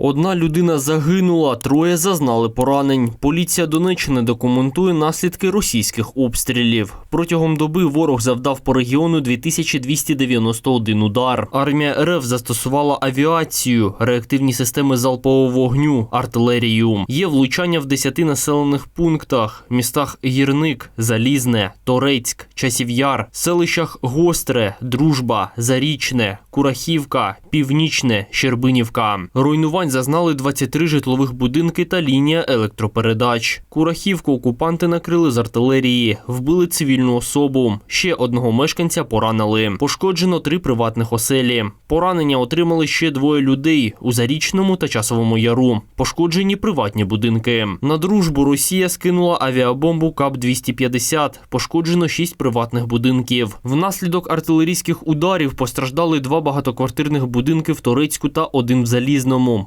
Одна людина загинула, троє зазнали поранень. Поліція Донеччини документує наслідки російських обстрілів. Протягом доби ворог завдав по регіону 2291 удар. Армія РФ застосувала авіацію, реактивні системи залпового вогню, артилерію. Є влучання в 10 населених пунктах: містах Гірник, Залізне, Торецьк, Часів'яр, селищах Гостре, Дружба, Зарічне, Курахівка, Північне, Щербинівка. Руйнувань зазнали 23 житлових будинки та лінія електропередач. Курахівку окупанти накрили з артилерії, вбили цивільну особу. Ще одного мешканця поранили. Пошкоджено три приватних оселі. Поранення отримали ще двоє людей у Зарічному та Часовому Яру. Пошкоджені приватні будинки. На дружбу Росія скинула авіабомбу КАП-250. Пошкоджено шість приватних будинків. Внаслідок артилерійських ударів постраждали два багатоквартирних будинки в Торецьку та один в Залізному.